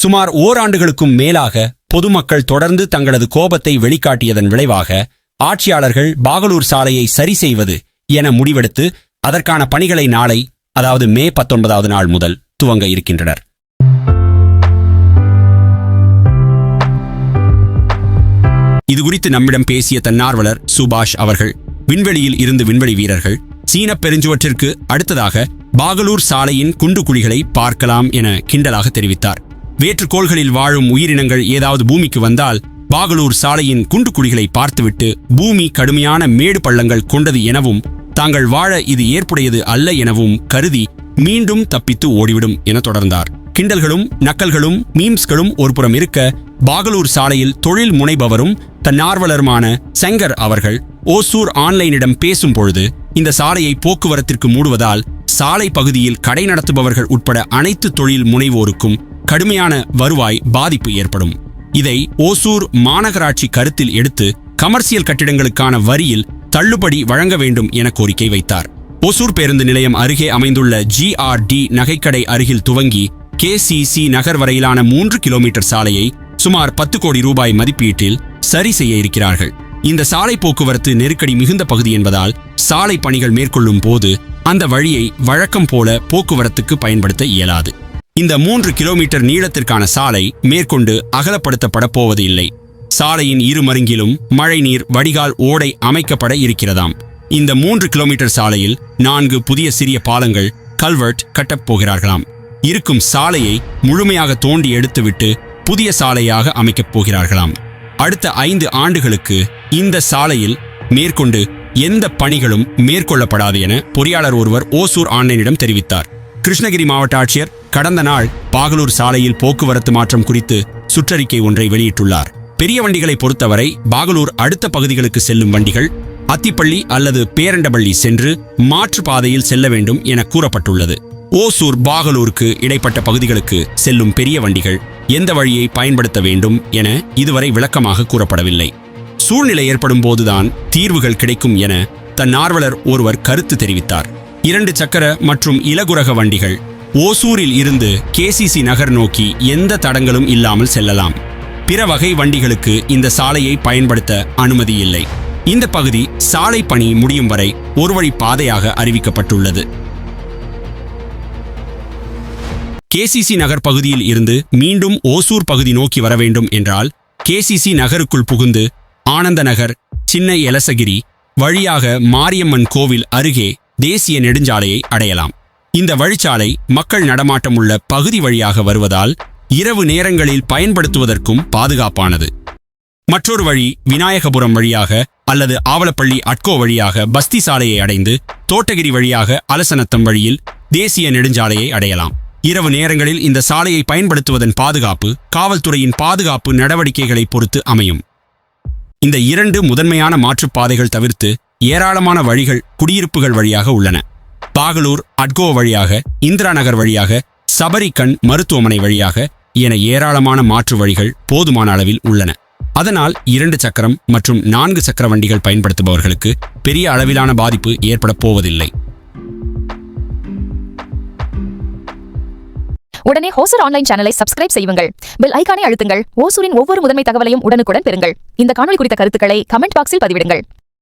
சுமார் ஓராண்டுகளுக்கும் மேலாக பொதுமக்கள் தொடர்ந்து தங்களது கோபத்தை வெளிக்காட்டியதன் விளைவாக ஆட்சியாளர்கள் பாகலூர் சாலையை சரி செய்வது என முடிவெடுத்து அதற்கான பணிகளை நாளை அதாவது மே பத்தொன்பதாவது நாள் முதல் துவங்க இருக்கின்றனர். இது குறித்து நம்மிடம் பேசிய தன்னார்வலர் சுபாஷ் அவர்கள் விண்வெளியில் இருந்து விண்வெளி வீரர்கள் சீன பெருஞ்சுவற்றிற்கு அடுத்ததாக பாகலூர் சாலையின் குண்டு குழிகளை பார்க்கலாம் என கிண்டலாக தெரிவித்தார். வேற்றுக்கோள்களில் வாழும் உயிரினங்கள் ஏதாவது பூமிக்கு வந்தால் பாகலூர் சாலையின் குண்டு குழிகளை பார்த்துவிட்டு பூமி கடுமையான மேடு பள்ளங்கள் கொண்டது எனவும் தாங்கள் வாழ இது ஏற்புடையது அல்ல எனவும் கருதி மீண்டும் தப்பித்து ஓடிவிடும் என தொடர்ந்தார். கிண்டல்களும் நக்கல்களும் மீம்ஸ்களும் ஒருபுறம் இருக்க பாகலூர் சாலையில் தொழில் முனைபவரும் தன்னார்வலருமான செங்கர் அவர்கள் ஓசூர் ஆன்லைனிடம் பேசும் பொழுது இந்த சாலையை போக்குவரத்திற்கு மூடுவதால் சாலை பகுதியில் கடை நடத்துபவர்கள் உட்பட அனைத்து தொழில் முனைவோருக்கும் கடுமையான வருவாய் பாதிப்பு ஏற்படும். இதை ஓசூர் மாநகராட்சி கருத்தில் எடுத்து கமர்சியல் கட்டிடங்களுக்கான வரியில் தள்ளுபடி வழங்க வேண்டும் என கோரிக்கை வைத்தார். ஓசூர் பேருந்து நிலையம் அருகே அமைந்துள்ள ஜிஆர்டி நகைக்கடை அருகில் துவங்கி கேசிசி நகர் வரையிலான மூன்று கிலோமீட்டர் சாலையை சுமார் பத்து கோடி ரூபாய் மதிப்பீட்டில் சரி செய்ய இருக்கிறார்கள். இந்த சாலை போக்குவரத்து நெருக்கடி மிகுந்த பகுதி என்பதால் சாலை பணிகள் மேற்கொள்ளும் போது அந்த வழியை வழக்கம் போல போக்குவரத்துக்கு பயன்படுத்த இயலாது. இந்த மூன்று கிலோமீட்டர் நீளத்திற்கான சாலை மேற்கொண்டு அகலப்படுத்தப்பட போவது இல்லை சாலையின் இரு மருங்கிலும் மழைநீர் வடிகால் ஓடை அமைக்கப்பட இருக்கிறதாம். இந்த மூன்று கிலோமீட்டர் சாலையில் நான்கு புதிய சிறிய பாலங்கள் கல்வெர்ட் கட்டப் போகிறார்களாம். இருக்கும் சாலையை முழுமையாக தோண்டி எடுத்துவிட்டு புதிய சாலையாக அமைக்கப் போகிறார்களாம். அடுத்த ஐந்து ஆண்டுகளுக்கு இந்த சாலையில் மேற்கொண்டு எந்த பணிகளும் மேற்கொள்ளப்படாது என பொறியாளர் ஒருவர் ஓசூர் ஆன்லைனிடம் தெரிவித்தார். கிருஷ்ணகிரி மாவட்ட ஆட்சியர் கடந்த நாள் பாகலூர் சாலையில் போக்குவரத்து மாற்றம் குறித்து சுற்றறிக்கை ஒன்றை வெளியிட்டுள்ளார். பெரிய வண்டிகளை பொறுத்தவரை பாகலூர் அடுத்த பகுதிகளுக்கு செல்லும் வண்டிகள் அத்திப்பள்ளி அல்லது பேரண்டபள்ளி சென்று மாற்று பாதையில் செல்ல வேண்டும் என கூறப்பட்டுள்ளது. ஓசூர் பாகலூருக்கு இடைப்பட்ட பகுதிகளுக்கு செல்லும் பெரிய வண்டிகள் எந்த வழியை பயன்படுத்த வேண்டும் என இதுவரை விளக்கமாக கூறப்படவில்லை. சூழ்நிலை ஏற்படும் போதுதான் தீர்வுகள் கிடைக்கும் என தன் ஆர்வலர் ஒருவர் கருத்து தெரிவித்தார். இரண்டு சக்கர மற்றும் இலகுரக வண்டிகள் ஓசூரில் இருந்து கேசிசி நகர் நோக்கி எந்த தடங்களும் இல்லாமல் செல்லலாம். பிற வகை வண்டிகளுக்கு இந்த சாலையை பயன்படுத்த அனுமதி இல்லை. இந்த பகுதி சாலை பணி முடியும் வரை ஒரு வழி பாதையாக அறிவிக்கப்பட்டுள்ளது. கேசிசி நகர் பகுதியில் இருந்து மீண்டும் ஓசூர் பகுதி நோக்கி வர வேண்டும் என்றால் கேசிசி நகருக்குள் புகுந்து ஆனந்த நகர் சின்ன எலசகிரி வழியாக மாரியம்மன் கோவில் அருகே தேசிய நெடுஞ்சாலையை அடையலாம். இந்த வழிச்சாலை மக்கள் நடமாட்டம் உள்ள பகுதி வழியாக வருவதால் இரவு நேரங்களில் பயன்படுத்துவதற்கும் பாதுகாப்பானது. மற்றொரு வழி விநாயகபுரம் வழியாக அல்லது ஆவலப்பள்ளி அட்கோ வழியாக பஸ்தி சாலையை அடைந்து தோட்டகிரி வழியாக அலசனத்தம் வழியில் தேசிய நெடுஞ்சாலையை அடையலாம். இரவு நேரங்களில் இந்த சாலையை பயன்படுத்துவதன் பாதுகாப்பு காவல்துறையின் பாதுகாப்பு நடவடிக்கைகளை பொறுத்து அமையும். இந்த இரண்டு முதன்மையான மாற்றுப்பாதைகள் தவிர்த்து ஏராளமான வழிகள் குடியிருப்புகள் வழியாக உள்ளன. பாகலூர் அட்கோ வழியாக இந்திரா நகர் வழியாக சபரிக்கண் மருத்துவமனை வழியாக என ஏராளமான மாற்று வழிகள் போதுமான அளவில் உள்ளன. அதனால் இரண்டு சக்கரம் மற்றும் நான்கு சக்கர வண்டிகள் பயன்படுத்துபவர்களுக்கு பெரிய அளவிலான பாதிப்பு ஏற்படப் போவதில்லை. உடனே ஹோசர் ஆன்லைன் சேனலை சப்ஸ்கிரைப் செய்யுங்கள். பெல் ஐக்கானை அழுத்துங்கள். ஓசூரின் ஒவ்வொரு முதன்மை தகவலையும் உடனுக்குடன் பெறுங்கள். இந்த காணொலி குறித்த கருத்துக்களை கமெண்ட் பாக்ஸில் பதிவிடுங்கள்.